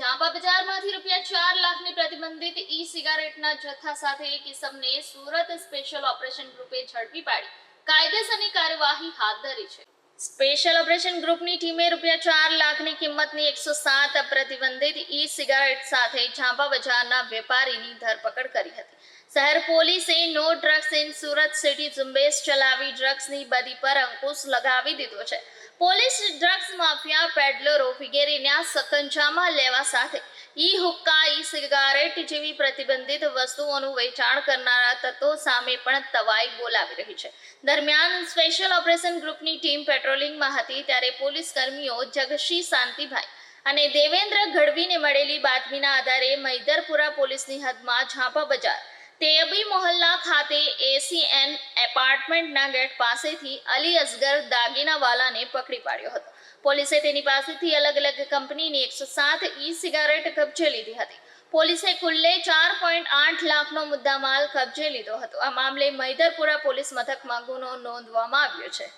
ચાંપા બજારમાંથી રૂપિયા ચાર લાખની પ્રતિબંધિત ઈ સિગારેટના જથ્થા સાથે એક ઇસમને સુરત સ્પેશિયલ ઓપરેશન ગ્રુપે ઝડપી પાડી. કાયદેસરની કાર્યવાહી હાથ ધરી છે. સ્પેશિયલ ઓપરેશન ગ્રુપની ટીમે રૂપિયા ચાર લાખની કિંમતની એકસો સાત પ્રતિબંધિત ઈ સિગારેટ સાથે ઝાંપા બજારના વેપારીની ધરપકડ કરી હતી. શહેર પોલીસે no drugs in Surat city ઝુંબેશ ચલાવી ડ્રગ્સની બદી પર અંકુશ લગાવી દીધો છે. પોલીસ ડ્રગ્સ માફિયા પેડલરો વગેરેના સકંજામાં લેવા સાથે ઈ હુક્કા, ઈ સિગારેટ જેવી પ્રતિબંધિત વસ્તુઓનું વેચાણ કરનારા તત્વો સામે પણ તવાઈ બોલાવી રહી છે. દરમિયાન સ્પેશિયલ ઓપરેશન ગ્રુપની ટીમ પેટ્રોલિંગમાં હતી ત્યારે પોલીસ કર્મીઓ જગશી શાંતિભાઈ અને દેવેન્દ્ર ગઢવીને મળેલી બાતમીના આધારે મૈદરપુરા પોલીસની હદમાં ઝાંપા બજાર તેયબી મોહલ્લા ખાતે એસીએન એપાર્ટમેન્ટના ગેટ પાસેથી અલી અસગર દાગીનાવાલાને પકડી પાડ્યો હતો. પોલીસે તેની પાસેથી અલગ અલગ કંપનીની એકસો સાત ઈ સિગારેટ કબજે લીધી હતી. પોલીસે કુલ્લે ચાર પોઈન્ટ આઠ લાખનો મુદ્દામાલ કબજે લીધો હતો. આ મામલે મૈદરપુરા પોલીસ મથકમાં ગુનો નોંધવામાં આવ્યો છે.